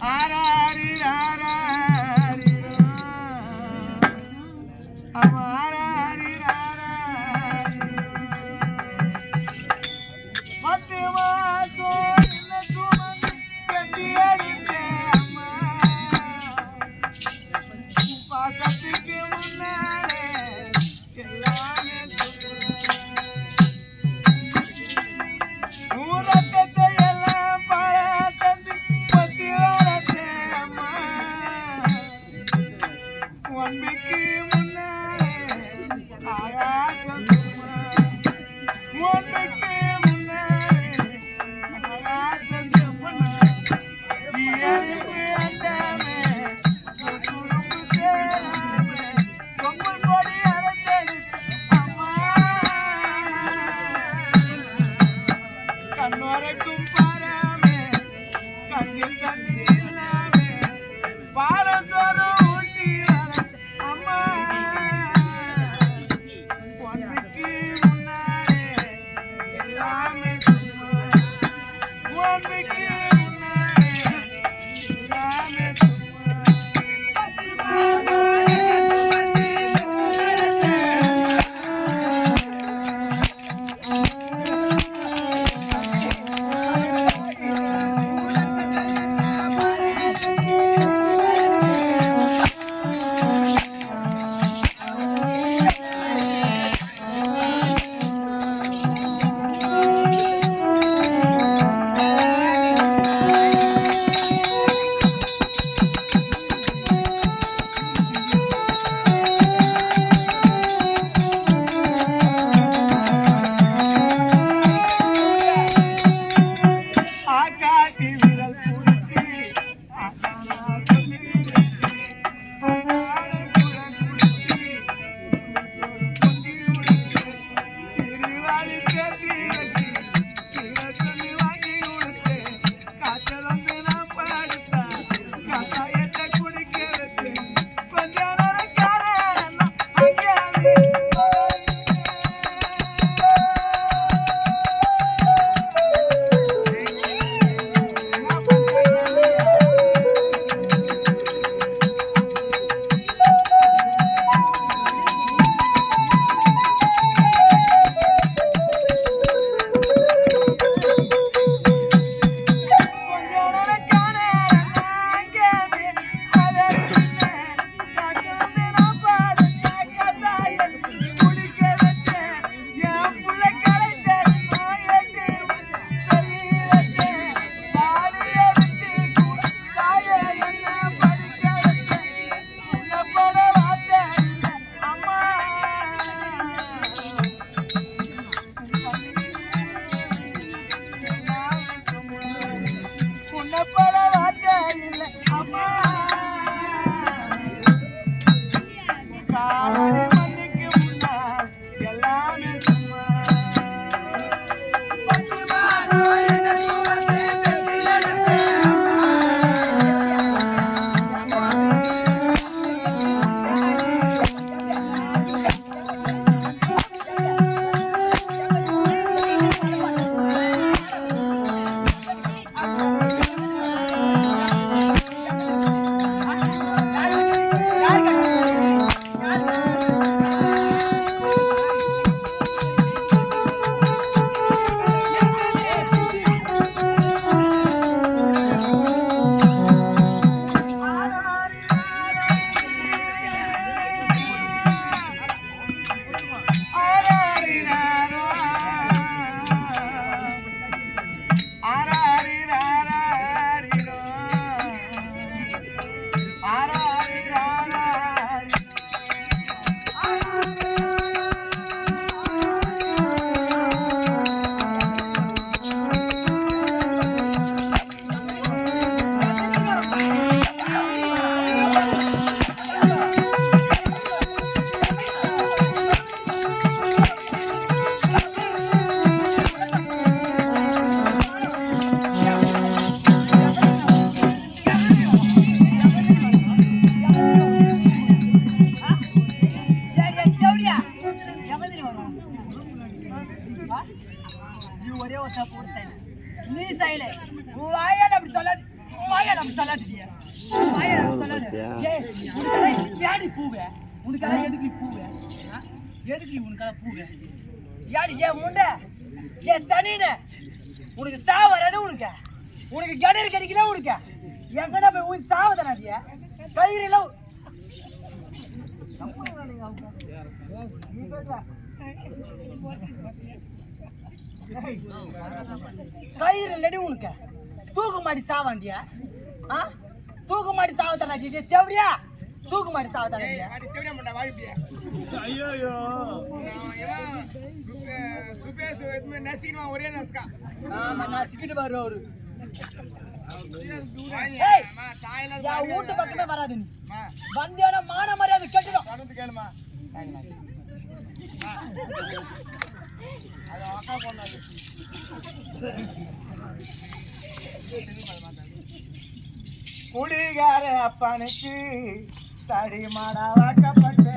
Ara, ara, ara. yeah, yeah. நீ ஒரே ஒரு தப்பு ஒரு சைல நீ சைல உன் வாயால் அப்படி சொல்லாது. வாயால் அப்படி சொல்லாதுடியா வாயால் அப்படி சொல்லாது. உனக்கெல்லாம் ஏடி பூவே. உனக்கெல்லாம் எதுக்கு பூவே? எதுக்கு உனக்கெல்லாம் பூவே? ஏடி ஏன் முண்டை? ஏன் தனின்னு உனக்கு சா வராது உனக்கு. உனக்கு கிணறு கிடைக்கல உனக்கு. எங்கடா போய் உன் சாவதானாடிய கயிறுல நீ பேசுற கயிறு இல்லடி உனக்கு. தூக்கு மாடி சாவாண்டியா ஆ? தூக்கு மாடி சாவத்தானா இது தேவடியா? தூக்கு மாடி சாவத்தானா அடி தேவடியா மாட்டா வாழ்ப்பியா ஐயோ சுபேஷ் நசிக்கணுமா ஒரே நசுக்கா. ஆமா நான் சிக்கிட்டு வர்றேன் அவரு வீட்டு பக்கமே வராது நீ. வந்தியான மான மரியாதை கட்டிடும் கேளுமா. குடிகார அப்பனுக்கு தடி மாடா வாக்கப்பட்டு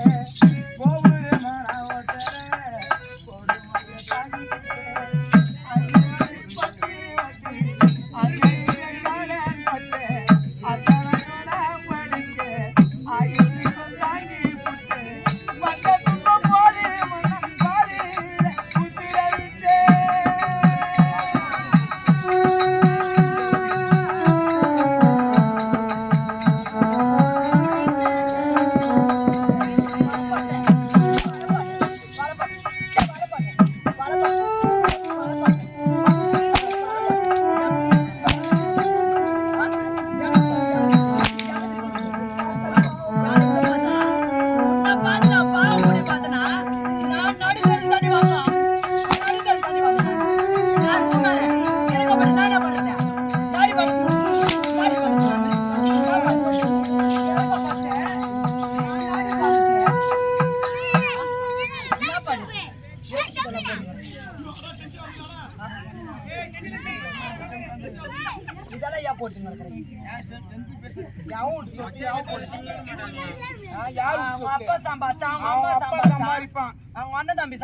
சம்பாதிச்சான் அவங்க அம்மா சம்பாதிச்சான். அவங்க அண்ணன் தம்பி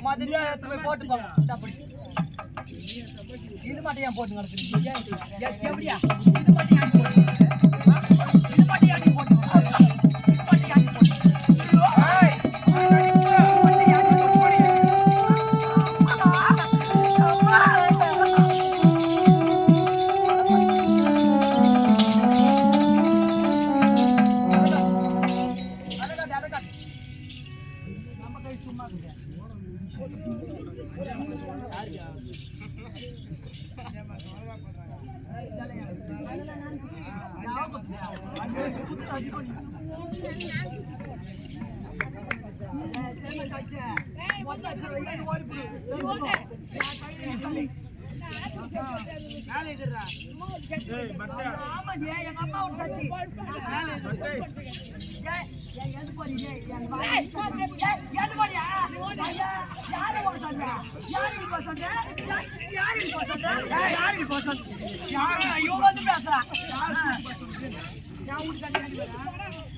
மொத்தத்தையும் எடுத்து போய் போட்டு போங்க அப்படி இது மட்டும் ஏன் போட்டு நடக்குறீங்க எப்படியா? இது மட்டும் ஏன் போட்டு யாரு ஐயோ வந்து பேசுறா யாரு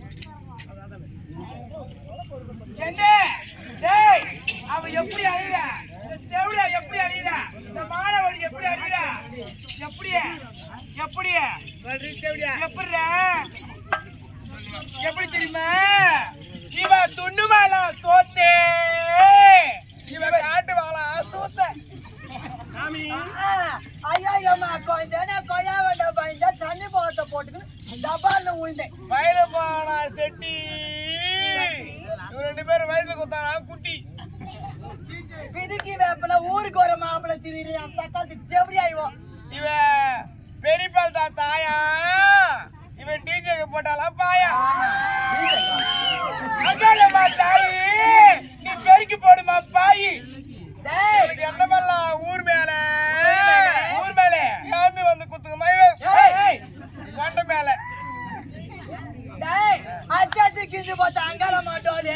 எப்படி அழிற இந்த எப்படி அழிற இந்த மாணவடி எப்படி அழிற எப்படி எப்படி எப்படி எப்படி தெரியுமா? இவ துண்டு சோத்தே. திரியிற அந்த தக்காளத்துக்கு செவடி ஆயிவோம் இவ பெரியப்பால் தான் தாயா. இவன் டிஜேக்கு போட்டாலா பாயா அதானம்மா தாயி நீ பெருக்கி போடுமா பாயி டேய் எனக்கு என்ன பண்ணலாம் ஊர் மேல ஊர் மேலே ஏந்து வந்து குத்துங்க மயிவே ஏய், ஏய், கொண்ட மேல கீந்து பார்த்தா அங்கால மாட்டோலு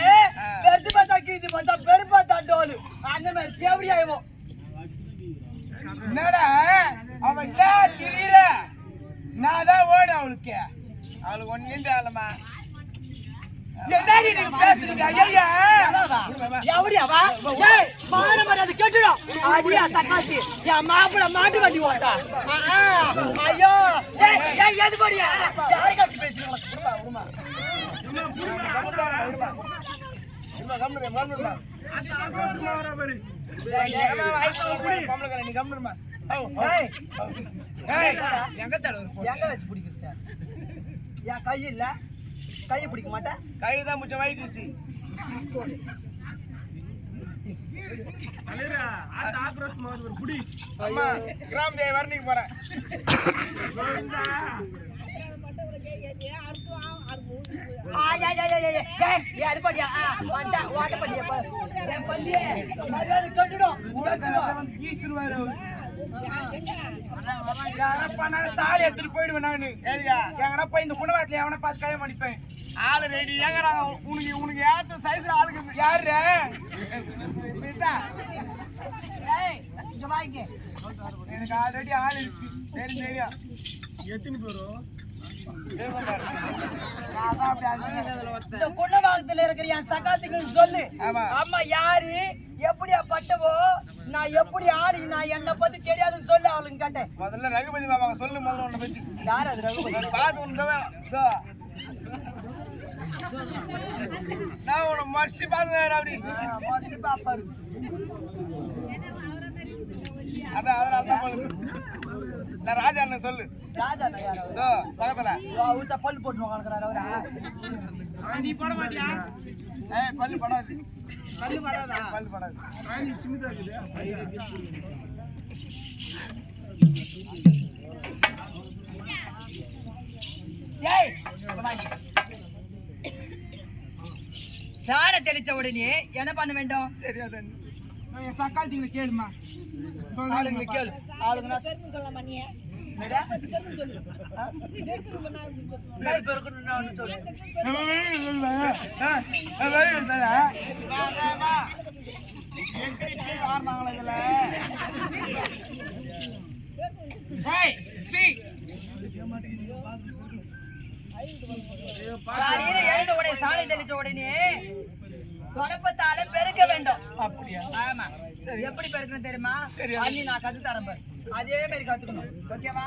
பெருத்து பார்த்தா கீந்து பார்த்தா பெரு பார்த்தா டோலு அந்த மாதிரி தேவடி ஆயிவோம் என்னடா அவன் இல்ல திரியற நான் தான் ஓடு அவளுக்கு அவளுக்கு ஒன்னும் தேவலம்மா என்னடி நீங்க பேசுறீங்க ஐயா எவடியாவா ஏய் மான மரியாதை கேட்டுடும் அடியா சக்காத்தி என் மாப்பிள மாட்டு வண்டி ஓட்டா. ஆ, ஆ, ஐயோ. ஏய் ஏய் எது படியா? யாரை காட்டி பேசுறீங்க? ஏய் ஏய். எங்க தடவை எங்க வச்சு பிடிக்கிறது? என் கை இல்ல. கையை பிடிக்க மாட்டேன். கைதான் முச்சம் வாயிடுச்சு அம்மா கிராம தேவி வரணிக்கு போறேன். கேட்டுடும். தாலி எடுத்துட்டு போயிடுவேன் நானு எங்கன்னா போய் இந்த குணவாத்துல எவனை பார்த்து கல்யாணம் பண்ணிப்பேன் ஆளு ரெடி ஏங்கறாங்க உனக்கு உனக்கு ஏத்த சைஸ்ல ஆளுக்கு யாரு எனக்கு ஆல்ரெடி ஆள் இருக்கு சரி சரியா நான் தான் அப்படி அழுது. இந்த குணவாகத்துல இருக்கிற என் சகாத்துக்கு சொல்லு ஆமா. அம்மா யாரு எப்படியா பட்டவோ நான் எப்படி ஆளு? நான் என்ன பத்தி தெரியாதுன்னு சொல்லு அவளுக்கு கேட்டேன் முதல்ல ரகுபதி மாமா சொல்லு முதல்ல உன்னை பத்தி. யார் அது ரகுபதி? பார்த்து இதோ. நான் உன்னை மடிச்சு பார்த்து அப்படி. மறைச்சு பாப்பாரு. அதான் அதனால தான் சொல்லு. நான் ராஜா அண்ணன் சொல்லு ராஜா பக்கத்துல பல்லு போட்டு உட்காந்துக்கிறாரு அவரா. நீ போட மாட்டியா? ஏய் பள்ளி படாது. கல்லு வராதா பள்ளி படாது. நீ சின்னதா இருக்குது ஏய். சாண தெளிச்ச உடனே என்ன பண்ண வேண்டும்? தெரியாது. சக்காலத்திங்களை கேளுமா. ஆளுங்க கேளு. ஆளுங்க சொல்லு காலையில சாணி தெளிச்ச உடனே தொடப்பத்தால பெருக்க வேண்டும். அப்படியா ஆமா. எப்படி பெருக்கணும் தெரியுமா? அண்ணி நான் கத்து தரேன் பாரு. அதே மாதிரி கத்துக்கணும் ஓகேவா